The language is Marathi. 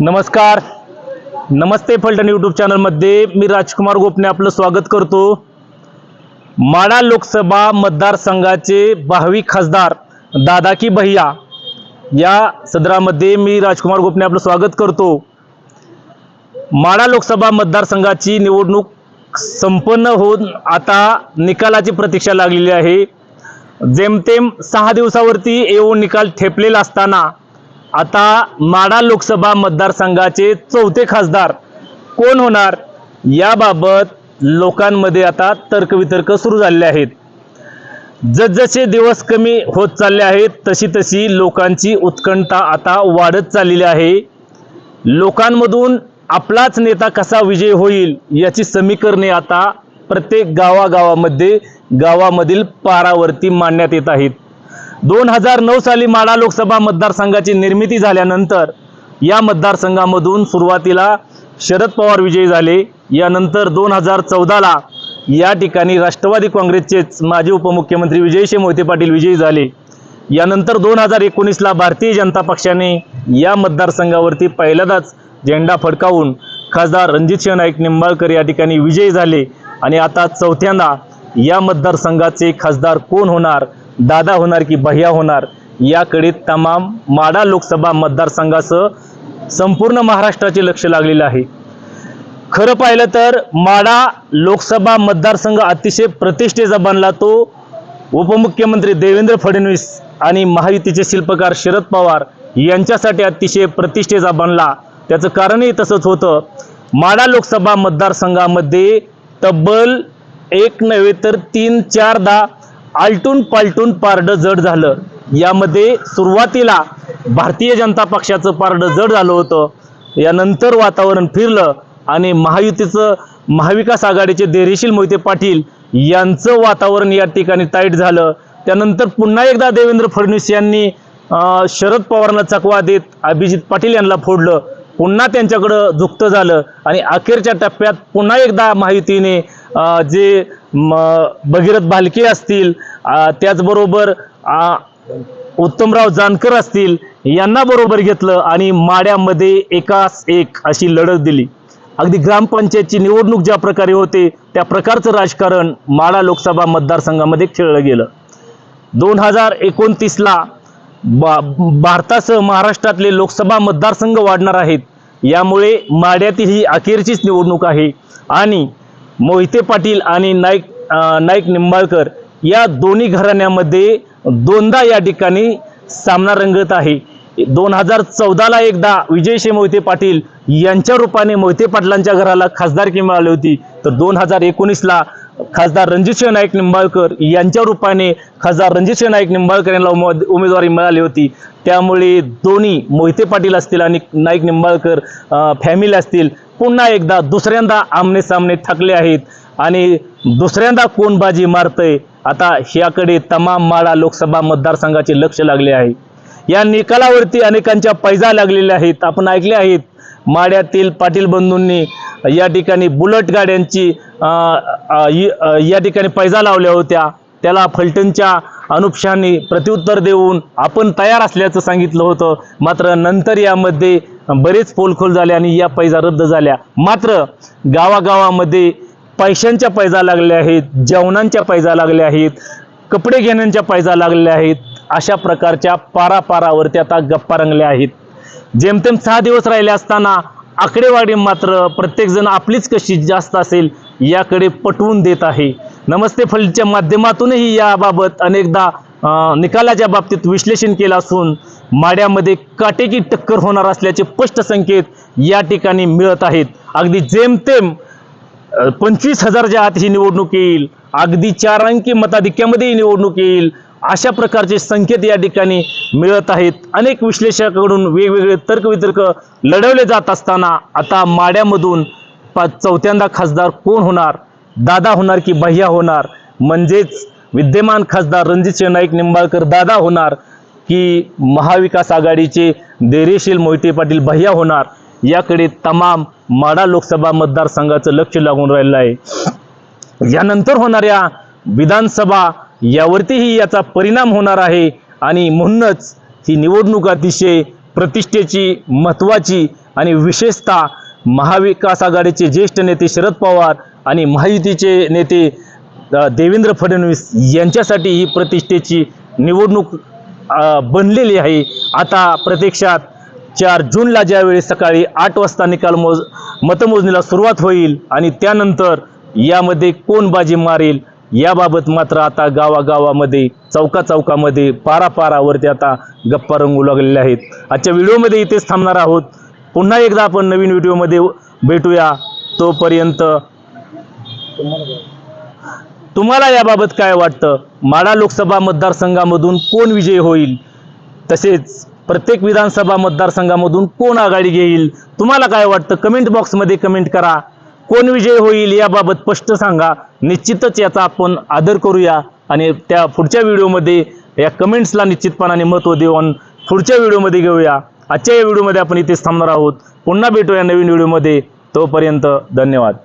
नमस्कार. नमस्ते फलटण यूट्यूब चॅनलमध्ये मी राजकुमार गोपने आपलं स्वागत करतो. माडा लोकसभा मतदारसंघाचे भावी खासदार दादा की भैया या सदरामध्ये मी राजकुमार गोपने आपलं स्वागत करतो. माडा लोकसभा मतदारसंघाची निवडणूक संपन्न होऊन आता निकालाची प्रतीक्षा लागलेली आहे. जेमतेम सहा दिवसावरती येऊन निकाल ठेपलेला असताना आता माडा लोकसभा मतदारसंघाचे चौथे खासदार कोण होणार याबाबत लोकांमध्ये आता तर्कवितर्क सुरू झालेले आहेत. जसजसे दिवस कमी होत चालले आहेत तशी तशी लोकांची उत्कंठा आता वाढत चाललेली आहे. लोकांमधून आपलाच नेता कसा विजय होईल याची समीकरणे आता प्रत्येक गावागावामध्ये गावामधील पारावरती मांडण्यात येत आहेत. दोन हजार नऊ साली माडा लोकसभा मतदारसंघाची निर्मिती झाल्यानंतर या मतदारसंघामधून सुरुवातीला शरद पवार विजयी झाले. यानंतर दोन हजार चौदाला या ठिकाणी राष्ट्रवादी काँग्रेसचेच माजी उपमुख्यमंत्री विजयशे मोहिते पाटील विजयी झाले. यानंतर दोन हजार एकोणीसला भारतीय जनता पक्षाने या मतदारसंघावरती पहिल्यांदाच झेंडा फडकावून खासदार रणजितसिंह नाईक निंबाळकर या ठिकाणी विजयी झाले. आणि आता चौथ्यांदा या मतदारसंघाचे खासदार कोण होणार दादा होणार की भैया होणार याकडे तमाम माडा लोकसभा मतदारसंघासह संपूर्ण महाराष्ट्राचे लक्ष लागलेलं आहे. खरं पाहिलं तर माडा लोकसभा मतदारसंघ अतिशय प्रतिष्ठेचा बनला तो उपमुख्यमंत्री देवेंद्र फडणवीस आणि महायुतीचे शिल्पकार शरद पवार यांच्यासाठी अतिशय प्रतिष्ठेचा बनला. त्याचं कारणही तसंच होतं. माडा लोकसभा मतदारसंघामध्ये तब्बल एक नव्हे तर तीन चारदा आलटून पालटून पारडं जड झालं. यामध्ये सुरुवातीला भारतीय जनता पक्षाचं पारडं जड झालं होतं. यानंतर वातावरण फिरलं आणि महायुतीचं महाविकास आघाडीचे देरेशील मोहिते पाटील यांचं वातावरण या ठिकाणी ताईट झालं. त्यानंतर पुन्हा एकदा देवेंद्र फडणवीस यांनी शरद पवारांना चकवा देत अभिजित पाटील यांना फोडलं. पुन्हा त्यांच्याकडं झुकतं झालं आणि अखेरच्या टप्प्यात पुन्हा एकदा महायुतीने जे म, भगीरथ भालके असतील त्याचबरोबर उत्तमराव जानकर असतील यांना बरोबर घेतलं आणि माड्यामध्ये एकास एक अशी लढत दिली. अगदी ग्रामपंचायतची निवडणूक ज्या प्रकारे होते त्या प्रकारचं राजकारण माडा लोकसभा मतदारसंघामध्ये खेळलं गेलं. दोन हजार एकोणतीसला बा भारतासह महाराष्ट्रातले लोकसभा मतदारसंघ वाढणार आहेत. यामुळे माड्यातील ही अखेरचीच निवडणूक आहे. आणि मोहिते पाटील आणि नाईक नाईक निंबाळकर या दोन्ही घराण्यामध्ये दोनदा या ठिकाणी सामना रंगत आहे. दोन हजार चौदाला एकदा विजयशी मोहिते पाटील यांच्या रूपाने मोहिते पाटलांच्या घराला खासदारकी मिळाली होती. तर दोन हजार एकोणीसला खासदार रणजितसिंह नाईक निंबाळकर यांच्या रूपाने खासदार रणजितसिंह नाईक निंबाळकर यांना उमेदवारी मिळाली होती. त्यामुळे दोन्ही मोहिते पाटील असतील आणि नाईक निंबाळकर फॅमिली असतील पुन्हा एकदा दुसऱ्यांदा आमने सामने थकले आहेत. आणि दुसऱ्यांदा कोण बाजी मारतंय आता ह्याकडे तमाम माळा लोकसभा मतदारसंघाचे लक्ष लागले आहे. या निकालावरती अनेकांच्या पैजा लागलेल्या आहेत. आपण ऐकले आहेत माड्यातील पाटील बंधूंनी या ठिकाणी बुलट गाड्यांची या ठिकाणी पैजा लावल्या होत्या. त्याला फलटणच्या अनुपशांनी प्रत्युत्तर देऊन आपण तयार असल्याचं सांगितलं होतं. मात्र नंतर यामध्ये बरेच पोलखोल झाले आणि या पैजा रद्द झाल्या. मात्र गावागावामध्ये पैशांच्या पैजा लागल्या आहेत जेवणांच्या पैजा लागल्या आहेत कपडे घेण्यांच्या पैजा लागल्या आहेत अशा प्रकारच्या पारापारावरती आता गप्पा रंगल्या आहेत. जेमतेम सहा दिवस राहिले असताना आकडेवारी मात्र प्रत्येकजण आपलीच कशी जास्त असेल याकडे पटवून देत आहे. नमस्ते फलच्या माध्यमातूनही याबाबत अनेकदा निकालाच्या बाबतीत विश्लेषण केलं असून माड्यामध्ये काटेकी टक्कर होणार असल्याचे स्पष्ट संकेत या ठिकाणी मिळत आहेत. अगदी जेमतेम पंचवीस हजारच्या आत ही निवडणूक येईल. अगदी चार अंकी मताधिक्यामध्ये ही निवडणूक येईल. अशा प्रकारचे संकेत या ठिकाणी मिळत आहेत. अनेक विश्लेषकाकडून वेगवेगळे तर्कवितर्क लढवले जात असताना आता माड्यामधून पाच चौथ्यांदा खासदार कोण होणार? दादा होणार की भैया होणार? म्हणजेच विद्यमान खासदार रणजितसिंह नाईक निंबाळकर दादा होणार की महाविकास आघाडीचे धैर्यशील मोहिते पाटील भैया होणार? याकडे तमाम माडा लोकसभा मतदारसंघाचं लक्ष लागून राहिलं आहे. यानंतर होणाऱ्या विधानसभा यावरतीही याचा परिणाम होणार आहे आणि म्हणूनच ही निवडणूक अतिशय प्रतिष्ठेची महत्त्वाची आणि विशेषतः महाविकास आघाडीचे ज्येष्ठ नेते शरद पवार आणि महायुतीचे नेते देवेंद्र फडणवीस यांच्यासाठी ही प्रतिष्ठेची निवडणूक बनलेली आहे. आता प्रत्यक्षात चार जूनला ज्यावेळी सकाळी आठ वाजता निकाल मोज मतमोजणीला सुरुवात होईल आणि त्यानंतर यामध्ये कोण बाजी मारेल याबाबत मात्र आता गावागावामध्ये चौका चौकामध्ये पारा पारावरती आता गप्पा रंगू लागलेल्या आहेत. आजच्या व्हिडिओमध्ये इथेच थांबणार आहोत. पुन्हा एकदा आपण नवीन व्हिडिओमध्ये भेटूया. तोपर्यंत तुम्हाला याबाबत काय वाटतं? माडा लोकसभा मतदारसंघामधून कोण विजयी होईल? तसेच प्रत्येक विधानसभा मतदारसंघामधून कोण आघाडी घेईल? तुम्हाला काय वाटतं? कमेंट बॉक्समध्ये कमेंट करा. कोण विजयी होईल याबाबत स्पष्ट सांगा. निश्चितच याचा आपण आदर करूया. आणि त्या पुढच्या व्हिडिओमध्ये या कमेंट्सला निश्चितपणाने महत्त्व देऊन पुढच्या व्हिडिओमध्ये घेऊया. आजच्या या व्हिडिओमध्ये आपण इथेच थांबणार आहोत. पुन्हा भेटूया नवीन व्हिडिओमध्ये. तोपर्यंत धन्यवाद.